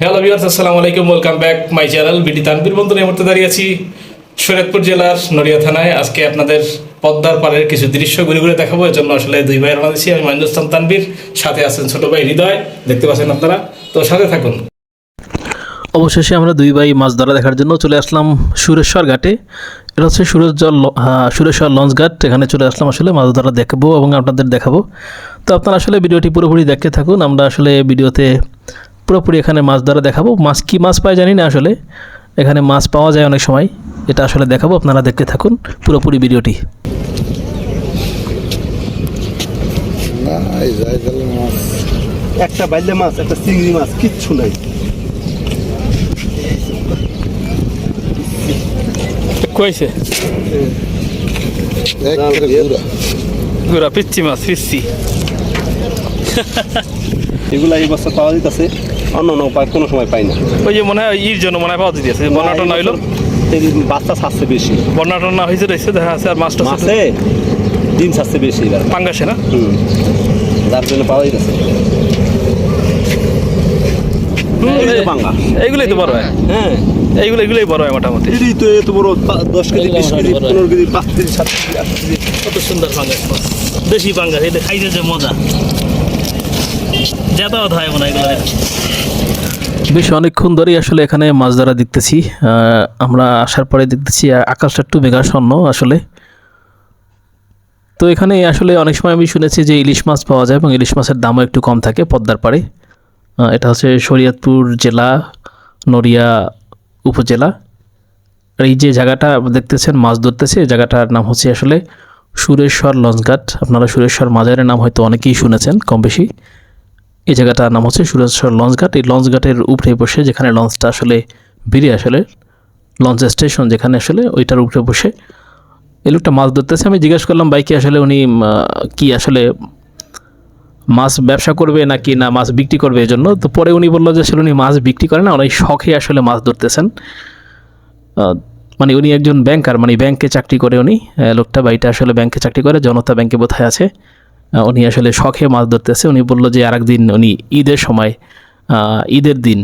Hello আলাইকুম welcome back my channel Tanvir বন্ধু এই দাঁড়িয়ে আছি। শরীয়তপুর জেলার নড়িয়া থানায়। আজকে আপনাদের পদ্মার পাড়ের কিছু দৃশ্য ঘুরে ঘুরে দেখাবো, এর জন্য আসলে দুই ভাই রওনা দিচ্ছি আমি মহেন্দ্রস্থান তানবীর সাথে আছেন ছোট ভাই হৃদয়। দেখতে পাচ্ছেন আপনারা। তো সাথে থাকুন। অবশেষে আমরা দুই ভাই মাছ ধরা দেখার জন্য চলে আসলাম সুরেশ্বর ঘাটে। এটা হচ্ছে সুরেশ্বর ল- সুরেশ্বর লঞ্চ ঘাট এখানে চলে আসলাম আসলে মাছ ধরা দেখব এবং আপনাদের দেখাবো। তো আপনারা আসলে ভিডিওটি পুরোপুরি দেখতে থাকুন আমরা আসলে ভিডিওতে পুরোপুরি এখানে মাছ ধরা দেখাবো। মাছ কি মাছ পায় জানি না আসলে এখানে মাছ পাওয়া যায় অনেক সময় এটা আসলে দেখাবো আপনারা দেখতে থাকুন পুরোপুরি ভিডিওটি। একটা বাইলে মাছ একটা চিংড়ি মাছ কিচ্ছু নাই। কইছে? গুড়া। পিচ্ছি মাছ পিচ্ছি এগুলা এই বছর পাওয়া যেতেছে। অন্য অন্য উপায় কোনো সময় পাই না। ওই যে মনে হয় ইর জন্য মনে হয় পাওয়া দিতেছে বন্যাটা না হইল? বাচ্চা ছাড়ছে বেশি। বন্যাটা না হয়েছে রয়েছে দেখা আছে আর মাছটা মাছে ডিম ছাড়ছে বেশি এবার। পাঙ্গাসে না? হুম। যার জন্য পাওয়া যেতেছে। পাঙ্গা। এইগুলোই তো বড় হয়। হ্যাঁ। এইগুলো এগুলোই বড় হয় মোটামুটি। এটাই তো এত বড় দশ কেজি বিশ কেজি পনেরো কেজি পাঁচ কেজি সাত কেজি আট কেজি কত সুন্দর পাঙ্গাস দেশি পাঙ্গাস এটা খাইতে যে মজা। হয় মনে হয় এগুলো বেশ অনেকক্ষণ ধরেই আসলে এখানে মাছ ধরা দেখতেছি। আহ, আমরা আসার পরে দেখতেছি আকাশটা একটু মেঘাচ্ছন্ন আসলে। তো এখানে আসলে অনেক সময় আমি শুনেছি যে ইলিশ মাছ পাওয়া যায় এবং ইলিশ মাছের দামও একটু কম থাকে পদ্মার পাড়ে। এটা হচ্ছে শরীয়তপুর জেলা, নড়িয়া উপজেলা। এই যে জায়গাটা দেখতেছেন, মাছ ধরতেছে জায়গাটার নাম হচ্ছে আসলে সুরেশ্বর লঞ্চঘাট। আপনারা সুরেশ্বর মাজারের নাম হয়তো অনেকেই শুনেছেন কম বেশি এই জায়গাটার নাম হচ্ছে সুরেশ্বর লঞ্চঘাট। এই লঞ্চঘাটের উপরে বসে যেখানে লঞ্চটা আসলে বেরিয়ে আসলে, লঞ্চ স্টেশন যেখানে আসলে ওইটার উপরে বসে। এই লোকটা মাছ ধরতেছে। আমি জিজ্ঞেস করলাম বাইকে আসলে উনি কি আসলে মাছ ব্যবসা করবে নাকি না মাছ বিক্রি করবে এই জন্য তো পরে উনি বলল যে আসলে উনি মাছ বিক্রি করে না, অনেক শখে আসলে মাছ ধরতেছেন। মানে উনি একজন ব্যাংকার মানে ব্যাংকে চাকরি করে উনি। লোকটা বাড়িটা আসলে ব্যাংকে চাকরি করে, জনতা ব্যাংকে বোধহয় আছে। উনি আসলে শখে মাছ ধরতেছে। উনি বলল যে আর একদিন উনি ঈদের সময় ঈদের দিন।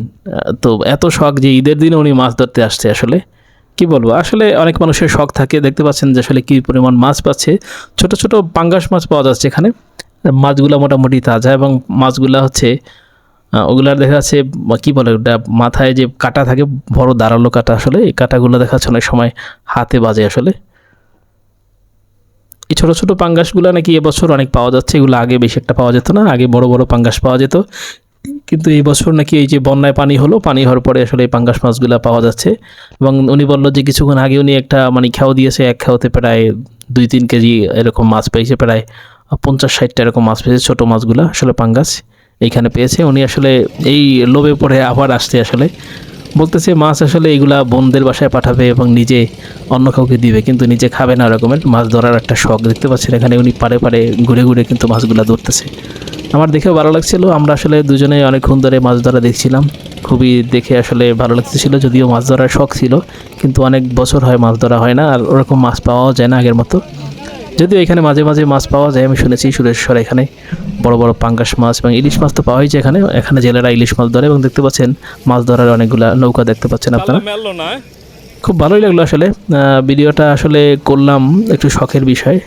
তো এত শখ যে ঈদের দিনে উনি মাছ ধরতে আসছে আসলে। কি বলব? আসলে অনেক মানুষের শখ থাকে। দেখতে পাচ্ছেন যে আসলে কী পরিমাণ মাছ পাচ্ছে। ছোট ছোট পাঙ্গাস মাছ পাওয়া যাচ্ছে এখানে। মাছগুলো মোটামুটি তাজা এবং মাছগুলো হচ্ছে ওগুলার দেখা যাচ্ছে কী বলে ওটা, মাথায় যে কাটা থাকে, বড় দাঁড়াল কাটা আসলে, এই কাটাগুলো দেখা যাচ্ছে অনেক সময় হাতে বাজে আসলে। এই ছোটো ছোটো পাঙ্গাসগুলো নাকি এবছর অনেক পাওয়া যাচ্ছে, এগুলো আগে বেশি একটা পাওয়া যেত না, আগে বড় বড় পাঙ্গাস পাওয়া যেত। কিন্তু এই বছর নাকি এই যে বন্যায় পানি হলো, পানি হওয়ার পরে আসলে এই পাঙ্গাস মাছগুলো পাওয়া যাচ্ছে। এবং উনি বলল যে কিছুক্ষণ আগে উনি একটা মানে খেয়াও দিয়েছে, এক খেয়াতে প্রায় দুই তিন কেজি এরকম মাছ পেয়েছে প্রায় পঞ্চাশ ষাটটা এরকম মাছ পেয়েছে, ছোটো মাছগুলো, আসলে পাঙ্গাস, এইখানে পেয়েছে। উনি আসলে এই লোভে পড়ে আবার আসতে আসলে। বলতেছে, মাছ আসলে এইগুলা বোনদের বাসায় পাঠাবে এবং নিজে অন্য কাউকে দিবে, কিন্তু নিজে খাবে না এরকমের মাছ ধরার একটা শখ দেখতে পাচ্ছেন এখানে। উনি পারে পারে ঘুরে ঘুরে কিন্তু মাছগুলো ধরতেছে। আমার দেখেও ভালো লাগছিল, আমরা আসলে দুজনে অনেকক্ষণ ধরে মাছ ধরা দেখছিলাম। খুবই দেখে আসলে ভালো লাগতেছিল, যদিও মাছ ধরার শখ ছিল, কিন্তু অনেক বছর হয় মাছ ধরা হয় না, আর ওরকম মাছ পাওয়াও যায় না আগের মতো। যদিও এখানে মাঝে মাঝে মাছ পাওয়া যায় আমি শুনেছি সুরেশ্বর এখানে বড় বড় পাঙ্গাস মাছ এবং ইলিশ মাছ তো পাওয়াই যায় এখানে। এখানে জেলেরা ইলিশ মাছ ধরে এবং দেখতে পাচ্ছেন মাছ ধরার অনেকগুলা নৌকা দেখতে পাচ্ছেন আপনারা। খুব ভালোই লাগল আসলে। ভিডিওটা আসলে করলাম একটু শখের বিষয়।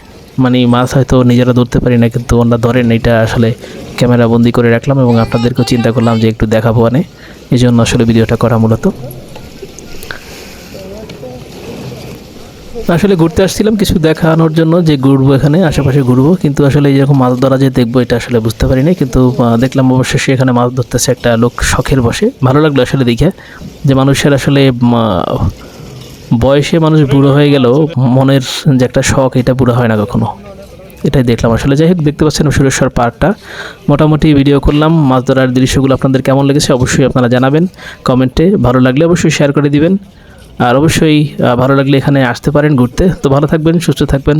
মানে মাছ হয়তো নিজেরা ধরতে পারি না কিন্তু ওনারা ধরেন এটা আসলে ক্যামেরা বন্দি করে রাখলাম এবং আপনাদেরকেও চিন্তা করলাম যে একটু দেখাবো আনে এই জন্য আসলে ভিডিওটা করা মূলত। আসলে ঘুরতে আসছিলাম, কিছু দেখানোর জন্য যে ঘুরবো এখানে, আশেপাশে ঘুরবো। কিন্তু আসলে যেরকম মাছ ধরা যে দেখব, এটা আসলে বুঝতে পারিনি। কিন্তু দেখলাম অবশ্যই এখানে মাছ ধরতেছে একটা লোক শখের বসে। ভালো লাগল আসলে দেখে যে মানুষের আসলে বয়সে মানুষ বুড়ো হয়ে গেলেও মনের যে একটা শখ, এটা বুড়ো হয় না কখনো। এটাই দেখলাম আসলে। যাই হোক, দেখতে পাচ্ছেন সুরেশ্বর পার্কটা। মোটামুটি ভিডিও করলাম। মাছ ধরার দৃশ্যগুলো আপনাদের কেমন লেগেছে অবশ্যই আপনারা জানাবেন। কমেন্টে ভালো লাগলে অবশ্যই শেয়ার করে দিবেন। আর অবশ্যই ভালো লাগলে এখানে আসতে পারেন ঘুরতে। তো ভালো থাকবেন সুস্থ থাকবেন।